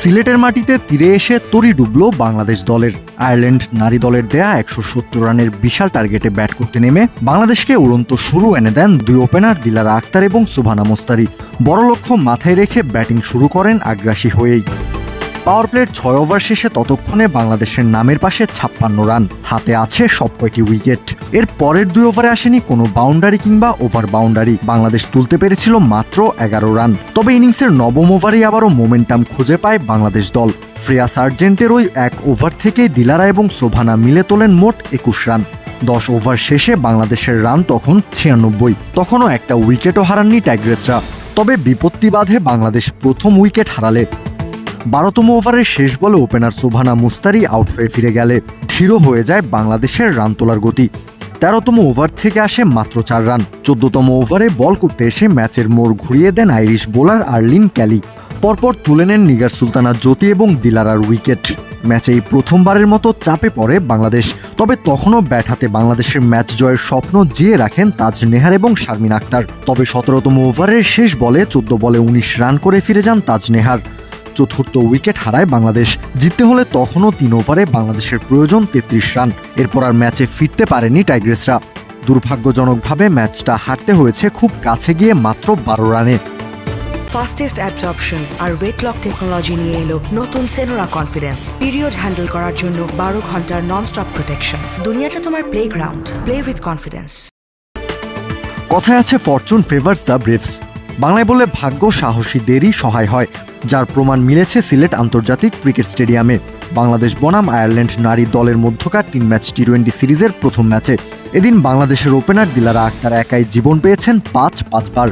সিলেটের মাটিতে তীরে এসে তরি ডুবল বাংলাদেশ দলের। আয়ারল্যান্ড নারী দলের দেয়া একশো সত্তর রানের বিশাল টার্গেটে ব্যাট করতে নেমে বাংলাদেশকে উড়ন্ত শুরু এনে দেন দুই ওপেনার দিলারা আক্তার এবং সুভানা মোস্তারি। বড় লক্ষ্য মাথায় রেখে ব্যাটিং শুরু করেন আগ্রাসী হয়েই। পাওয়ার প্লের ছয় ওভার শেষে ততক্ষণে বাংলাদেশের নামের পাশে ছাপ্পান্ন রান। হাতে আছে সব কয়টি উইকেট। এর পরের দুই ওভারে আসেনি কোনো বাউন্ডারি কিংবা ওভার বাউন্ডারি। বাংলাদেশ তুলতে পেরেছিল মাত্র এগারো রান। তবে ইনিংসের নবম ওভারেই আবারও মোমেন্টাম খুঁজে পায় বাংলাদেশ দল। ফ্রেয়া সার্জেন্টের ওই এক ওভার থেকেই দিলারা এবং সোভানা মিলে তোলেন মোট একুশ রান। দশ ওভার শেষে বাংলাদেশের রান তখন ছিয়ানব্বই। তখনও একটা উইকেটও হারাননি টাইগ্রেসরা। তবে বিপত্তি বাধে বাংলাদেশ প্রথম উইকেট হারালে। বারোতম ওভারের শেষ বলে ওপেনার সোভানা মুস্তারি আউট হয়ে ফিরে গেলে ধীর হয়ে যায় বাংলাদেশের রান তোলার গতি। তেরোতম ওভার থেকে আসে মাত্র চার রান। চোদ্দতম ওভারে বল করতে এসে ম্যাচের মোড় ঘুরিয়ে দেন আইরিশ বোলার আর্লিন ক্যালি। পরপর তুলে নেন নিগার সুলতানা জ্যোতি এবং দিলারার উইকেট। ম্যাচে এই প্রথমবারের মতো চাপে পড়ে বাংলাদেশ, তবে তখনও ব্যাট হাতে বাংলাদেশের ম্যাচ জয়ের স্বপ্ন জিয়ে রাখেন তাজ নেহার এবং শারমিন আক্তার। তবে সতেরোতম ওভারের শেষ বলে চোদ্দ বলে উনিশ রান করে ফিরে যান তাজ নেহার। চতুর্থ উইকেট হারায় বাংলাদেশ। জিততে হলে তখনও তিন ওভারে বাংলাদেশের প্রয়োজন তেত্রিশ রান। এরপর আর ম্যাচে ফিরতে পারেনি টাইগ্রেসরা। দুর্ভাগ্যজনকভাবে ম্যাচটা হারতে হয়েছে খুব কাছে গিয়ে মাত্র বারো রানে। ফাস্টেস্ট অ্যাবজর্পশন আর ওয়েট লক টেকনোলজি নিয়ে এলো নতুন সেনোরা কনফিডেন্স পিরিয়ড হ্যান্ডেল করার জন্য বারো ঘণ্টার নন স্টপ প্রোটেকশন দুনিয়াটা তোমার প্লেগ্রাউন্ড প্লে উইথ কনফিডেন্স কথায় আছে ফরচুন ফেভার্স দ্য ব্রেভস বাংলায় বলে ভাগ্য সাহসীদেরই সহায় হয়, যার প্রমাণ মিলেছে সিলেট আন্তর্জাতিক ক্রিকেট স্টেডিয়ামে। বাংলাদেশ বনাম, আয়ারল্যান্ড নারী দলের মধ্যকার তিন ম্যাচ টি টোয়েন্টি সিরিজের প্রথম ম্যাচে। এদিন বাংলাদেশের ওপেনার দিলারা আক্তার একাই জীবন পেয়েছেন পাঁচ, পাঁচবার।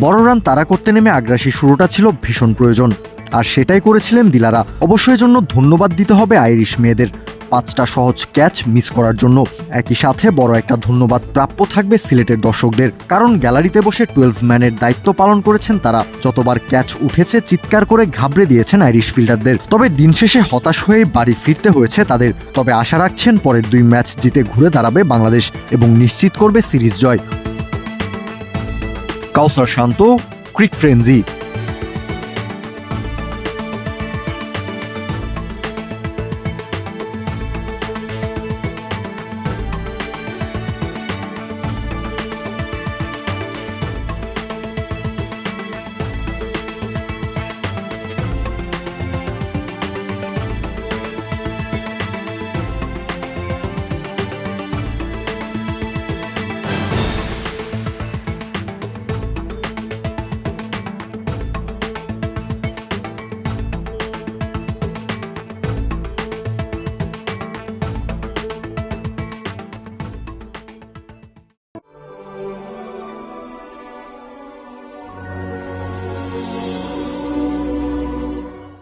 বড় রান তাড়া করতে নেমে আগ্রাসী শুরুটা ছিল ভীষণ প্রয়োজন। আর সেটাই করেছিলেন দিলারা। অবশ্যই জন্য ধন্যবাদ দিতে হবে আইরিশ মেয়েদের। পাঁচটা সহজ ক্যাচ মিস করার জন্য। একই সাথে বড় একটা ধন্যবাদ প্রাপ্য থাকবে সিলেটের দর্শকদের, কারণ গ্যালারিতে বসে টুয়েলভ ম্যানের দায়িত্ব পালন করেছেন তারা। যতবার ক্যাচ উঠেছে, চিৎকার করে ঘাবড়ে দিয়েছেন আইরিশ ফিল্ডারদের। তবে দিন শেষে হতাশ হয়ে বাড়ি ফিরতে হয়েছে তাদের। তবে আশা রাখছেন পরের দুই ম্যাচ জিতে ঘুরে দাঁড়াবে বাংলাদেশ এবং নিশ্চিত করবে সিরিজ জয়। কাউসার শান্ত, ক্রিক ফ্রেঞ্জি